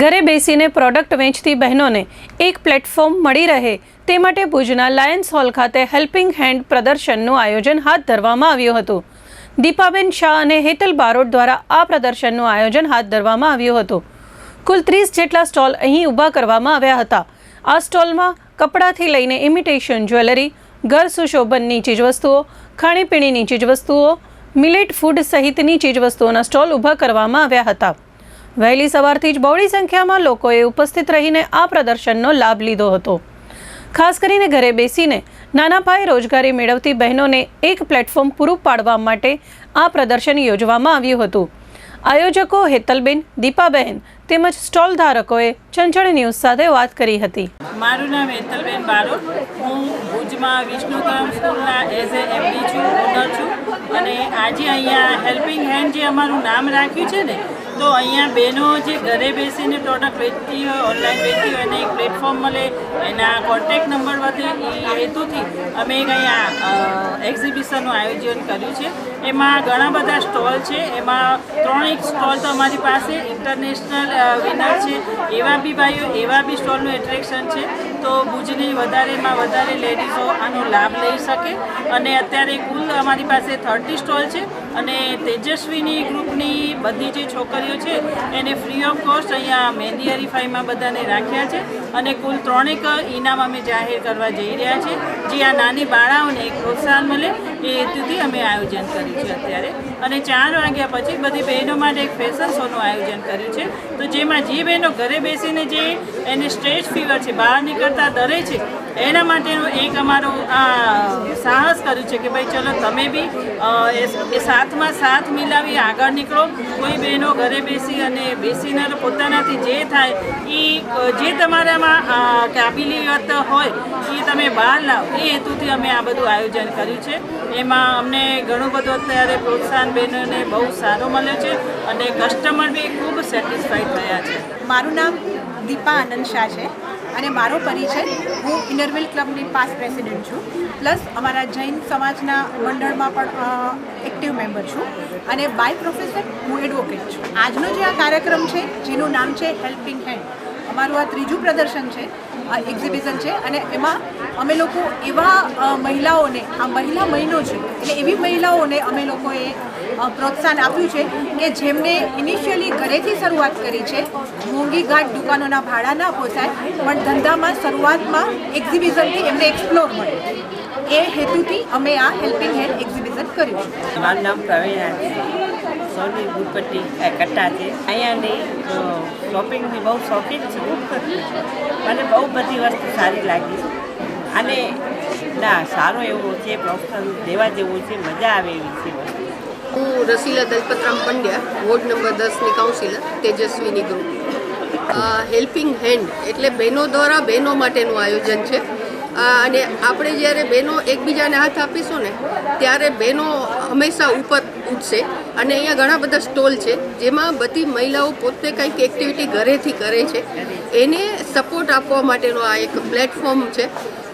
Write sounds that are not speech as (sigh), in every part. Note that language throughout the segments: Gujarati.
ઘરે બેસીને પ્રોડક્ટ વેચતી બહેનોને એક પ્લેટફોર્મ મળી રહે તે માટે ભુજના લાયન્સ હોલ ખાતે હેલ્પિંગ હેન્ડ પ્રદર્શનનું આયોજન હાથ ધરવામાં આવ્યું હતું. દીપાબેન શાહ અને હેતલ બારોટ દ્વારા આ પ્રદર્શનનું આયોજન હાથ ધરવામાં આવ્યું હતું. કુલ ત્રીસ જેટલા સ્ટોલ અહીં ઊભા કરવામાં આવ્યા હતા. આ સ્ટોલમાં કપડાંથી લઈને ઇમિટેશન જ્વેલરી ઘર સુશોભનની ચીજવસ્તુઓ, ખાણીપીણીની ચીજવસ્તુઓ મિલેટ ફૂડ સહિતની ચીજવસ્તુઓના સ્ટોલ ઊભા કરવામાં આવ્યા હતા. વહેલી સવારથી જ બહોળી સંખ્યામાં લોકોએ ઉપસ્થિત રહીને આ પ્રદર્શનનો લાભ લીધો હતો. ખાસ કરીને ઘરે બેસીને નાના પાયે રોજગારી મેળવતી બહેનોને એક પ્લેટફોર્મ પૂરું પાડવા માટે આ પ્રદર્શન યોજવામાં આવ્યું હતું. આયોજકો હેતલબેન, દીપાબહેન તેમજ સ્ટોલ ધારકોએ ચંચળ ન્યૂઝ સાથે વાત કરી હતી. મારું નામ હેતલબેન બારોટ. હું ભુજમાં વિષ્ણુધામ સ્કૂલના એઝ એ એમડી છું, ઓનર છું. અને આજે અહીંયા હેલ્પિંગ હેન્ડ જે અમારું નામ રાખ્યું છે ને તો અહીંયા બહેનો જે ઘરે બેસીને પ્રોડક્ટ વેચતી હોય ઓનલાઈન વેચતી હોય, એને એક પ્લેટફોર્મ મળે. એના કોન્ટેક્ટ નંબર વધે, એ હેતુથી અમે એક અહીંયા એક્ઝિબિશનનું આયોજન કર્યું છે. એમાં ઘણા બધા સ્ટોલ છે. એમાં ત્રણેક સ્ટોલ તો અમારી પાસે ઇન્ટરનેશનલ વિનર છે. એવા બી ભાઈઓ, એવા બી સ્ટોલનું એટ્રેક્શન છે. તો ભુજની વધારેમાં વધારે લેડીઝો આનો લાભ લઈ શકે. અને અત્યારે કુલ અમારી પાસે થર્ટી સ્ટોલ છે. અને તેજસ્વીની ગ્રુપની બધી જે છોકરીઓ છે. એને ફ્રી ઓફ કોસ્ટ અહીંયા મહેંદી હરીફાઈમાં બધાને રાખ્યા છે. અને કુલ ત્રણેક ઇનામ અમે જાહેર કરવા જઈ રહ્યા છે. જે આ નાની બાળાઓને પ્રોત્સાહન મળે. એ હેતુથી અમે આયોજન કર્યું છે અત્યારે. અને ચાર વાગ્યા પછી બધી બહેનો માટે એક ફેશન શોનું આયોજન કર્યું છે. તો જેમાં જે બહેનો ઘરે બેસીને જે એને સ્ટ્રેસ ફીવર છે, બહાર નીકળતા ડરે છે, એના માટેનું એક અમારો આ સાહસ કર્યું છે કે ભાઈ ચલો તમે બી એ સાથમાં સાથ મિલાવી આગળ નીકળો. કોઈ બહેનો ઘરે બેસી અને બેસીને પોતાનાથી જે થાય એ જે તમારામાં કાબિલિયત હોય એ તમે બહાર લાવો. એ હેતુથી અમે આ બધું આયોજન કર્યું છે. એમાં અમને ઘણું બધું અત્યારે પ્રોત્સાહન બહેનોને બહુ સારો મળ્યું છે અને કસ્ટમર બી ખૂબ સેટિસ્ફાઈડ થયા છે. મારું નામ દીપા આનંદ શાહ છે અને મારો પરિચય, હું ઇનરવેલ ક્લબની પાસ પ્રેસિડેન્ટ છું પ્લસ અમારા જૈન સમાજના મંડળમાં પણ એક્ટિવ મેમ્બર છું અને બાય પ્રોફેસર હું એડવોકેટ છું. આજનો જે આ કાર્યક્રમ છે, જેનું નામ છે હેલ્પિંગ હેન્ડ અમારું આ ત્રીજું પ્રદર્શન છે, આ એક્ઝિબિશન છે, અને એમાં અમે લોકો એવા મહિલાઓને, આ મહિલા મહિનો છે, એટલે એવી મહિલાઓને અમે લોકોએ પ્રોત્સાહન આપ્યું છે કે જેમને ઇનિશિયલી ઘરેથી શરૂઆત કરી છે, મોંઘી ઘાટ દુકાનોના ભાડા ના પોસાય, પણ ધંધામાં શરૂઆતમાં એક્ઝિબિશનથી એમને એક્સપ્લોર મળે. એ હેતુથી અમે આ હેલ્પિંગ હેન્ડ એક્ઝિબિશન કર્યું છે. મારું નામ પ્રવીણા સોની ગુરપટ્ટી કટ્ટા છે. અહીંયાની શોપિંગની બહુ શોખીન છું. મને બહુ બધી વસ્તુ સારી લાગી. અને, ના, સારો એવો છે પ્રોત્સાહન દેવા જેવું છે, મજા આવે એવી છે હું રસીલા દલપતરામ પંડ્યા, વોર્ડ નંબર દસની councillor Tejaswini group helping hand એટલે બહેનો દ્વારા બહેનો માટેનું આયોજન છે. અને આપણે જ્યારે બહેનો એકબીજાને હાથ આપીશું ને, ત્યારે બહેનો હંમેશા ઉપર ઉઠશે. અને અહીંયા ઘણા બધા સ્ટોલ છે, જેમાં બધી મહિલાઓ પોતે કંઈક એક્ટિવિટી ઘરેથી કરે છે. એને સપોર્ટ આપવા માટેનો આ એક પ્લેટફોર્મ છે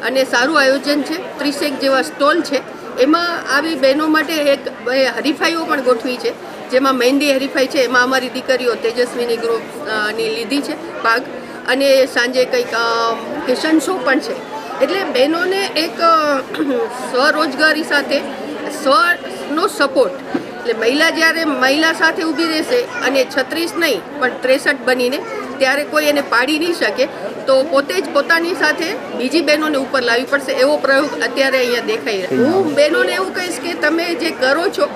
અને સારું આયોજન છે. ત્રીસેક જેવા સ્ટોલ છે. એમાં આવી બહેનો માટે એક હરીફાઈઓ પણ ગોઠવી છે, જેમાં મહેંદી હરીફાઈ છે. એમાં અમારી દીકરીઓ તેજસ્વીની ગ્રુપની લીધી છે ભાગ. અને સાંજે કંઈક ફેશન શો પણ છે. એટલે બહેનોને એક (clears throat) સ્વરોજગારી સાથે સ્વનો સપોર્ટ એટલે મહિલા જ્યારે મહિલા સાથે ઊભી રહેશે અને છત્રીસ નહીં, પણ ત્રેસઠ બનીને ત્યારે કોઈ એને પાડી નહીં શકે, તો પોતે જ પોતાની સાથે બીજી બહેનોને ઉપર લાવવી પડશે એવો પ્રયોગ અત્યારે અહીંયા દેખાઈ રહ્યો હું બહેનોને એવું કહીશ કે તમે જે કરો છો,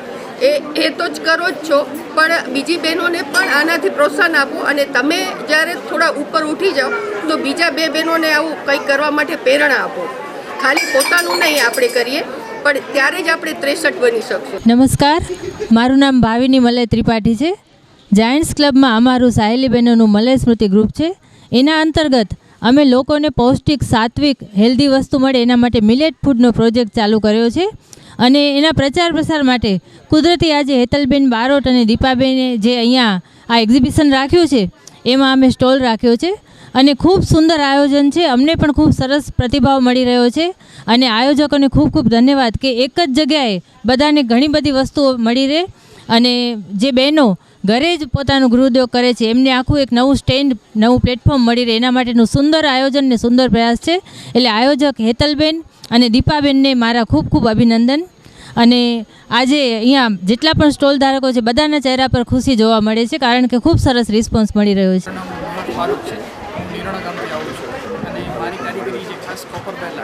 એ એ તો જ કરો જ છો, પણ બીજી બહેનોને પણ આનાથી પ્રોત્સાહન આપો અને તમે જ્યારે થોડા ઉપર ઉઠી જાઓ, તો બીજા બે બહેનોને આવું કંઈક કરવા માટે પ્રેરણા આપો. ખાલી પોતાનું નહીં આપણે કરીએ પણ ત્યારે જ આપણે ત્રેસઠ બની શકશું. નમસ્કાર, મારું નામ ભાવિની મલય ત્રિપાઠી છે. જાયન્ટ્સ ક્લબમાં અમારું સાહેલી બહેનોનું મલય સ્મૃતિ ગ્રુપ છે. એના અંતર્ગત અમે લોકોને પૌષ્ટિક, સાત્વિક હેલ્ધી વસ્તુ મળે એના માટે મિલેટ ફૂડનો પ્રોજેક્ટ ચાલુ કર્યો છે. અને એના પ્રચાર પ્રસાર માટે કુદરતી આજે હેતલબેન બારોટ અને દીપાબેને જે અહીંયા આ એક્ઝિબિશન રાખ્યું છે, એમાં અમે સ્ટોલ રાખ્યો છે. અને ખૂબ સુંદર આયોજન છે. અમને પણ ખૂબ સરસ પ્રતિભાવ મળી રહ્યો છે. અને આયોજકોને ખૂબ ખૂબ ધન્યવાદ કે એક જ જગ્યાએ બધાને ઘણી બધી વસ્તુઓ મળી રહે. અને જે બહેનો ઘરે જ પોતાનું ગૃહોદ્યોગ કરે છે, એમને આખું એક નવું સ્ટેન્ડ, નવું પ્લેટફોર્મ મળી રહે. એના માટેનું સુંદર આયોજન ને સુંદર પ્રયાસ છે. એટલે આયોજક હેતલબેન અને દીપાબેનને મારા ખૂબ ખૂબ અભિનંદન. અને આજે અહીંયા જેટલા પણ સ્ટોલ ધારકો છે, બધાના ચહેરા પર ખુશી જોવા મળે છે, કારણ કે ખૂબ સરસ રિસ્પોન્સ મળી રહ્યો છે મારું નામ મોહમ્મદ ફારૂક છે હું નિરોણા ગામથી આવું છું અને મારી જે ખાસ કોપર બેલ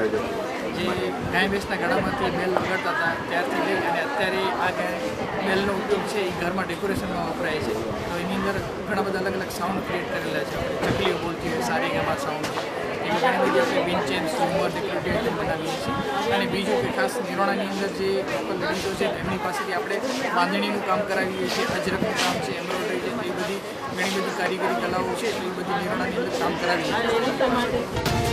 જે ગાય ભેંસના ગળામાંથી બેલ લગાડતા હતા ત્યારથી લઈ અને અત્યારે આ ગાય બેલનો ઉપયોગ છે એ ઘરમાં ડેકોરેશનમાં વપરાય છે. તો એની અંદર ઘણા બધા અલગ અલગ સાઉન્ડ ક્રિએટ કરેલા છે. આપણે ચકલીઓ બોલતી હોય, સારી ગામા સાઉન્ડ એવી ઘણી બધી આપણે બનાવીએ છીએ. અને બીજું કે ખાસ નિરોણાની અંદર જે લોકલ લેડીઝો છે, એમની પાસેથી આપણે બાંધણીનું કામ કરાવીએ છીએ, અજરકનું કામ છે, એમ્બ્રોઇડરી છે એ બધી ઘણી બધી કારીગરી કલાઓ છે એ બધી નિરોણાની અંદર કામ કરાવીએ છીએ.